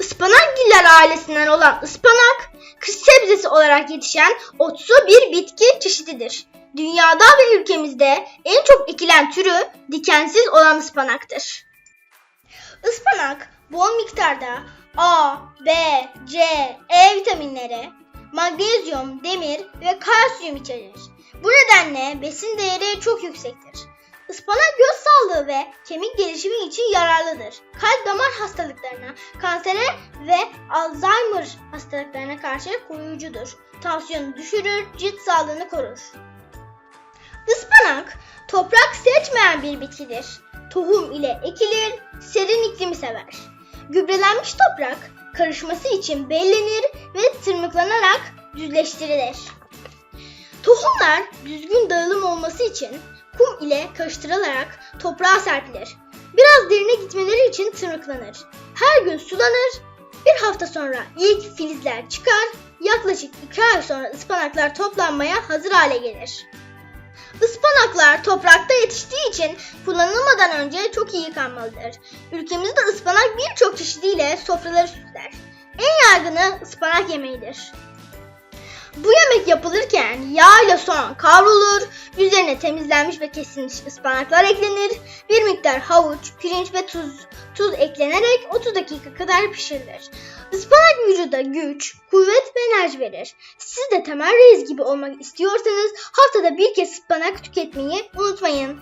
Ispanakgiller ailesinden olan ıspanak, kış sebzesi olarak yetişen otsu bir bitki çeşididir. Dünyada ve ülkemizde en çok ekilen türü dikensiz olan ıspanaktır. Ispanak bol miktarda A, B, C, E vitaminleri, magnezyum, demir ve kalsiyum içerir. Bu nedenle besin değeri çok yüksektir. Ispanak göz sağlığı ve kemik gelişimi için yararlıdır. Kalp damar hastalıklarına, kansere ve Alzheimer hastalıklarına karşı koruyucudur. Tansiyonu düşürür, cilt sağlığını korur. Ispanak toprak seçmeyen bir bitkidir. Tohum ile ekilir, serin iklimi sever. Gübrelenmiş toprak karışması için bellenir ve tırmıklanarak düzleştirilir. Tohumlar düzgün dağılım olması için kum ile karıştırılarak toprağa serpilir. Biraz derine gitmeleri için tırmıklanır. Her gün sulanır. Bir hafta sonra ilk filizler çıkar. Yaklaşık iki ay sonra ıspanaklar toplanmaya hazır hale gelir. Ispanaklar toprakta yetiştiği için kullanılmadan önce çok iyi yıkanmalıdır. Ülkemizde ıspanak birçok çeşidiyle sofraları süsler. En yaygını ıspanak yemeğidir. Bu yemek yapılırken yağ ile soğan kavrulur, üzerine temizlenmiş ve kesilmiş ıspanaklar eklenir, bir miktar havuç, pirinç ve tuz, tuz eklenerek 30 dakika kadar pişirilir. Ispanak vücuda güç, kuvvet ve enerji verir. Siz de temel reis gibi olmak istiyorsanız haftada bir kez ıspanak tüketmeyi unutmayın.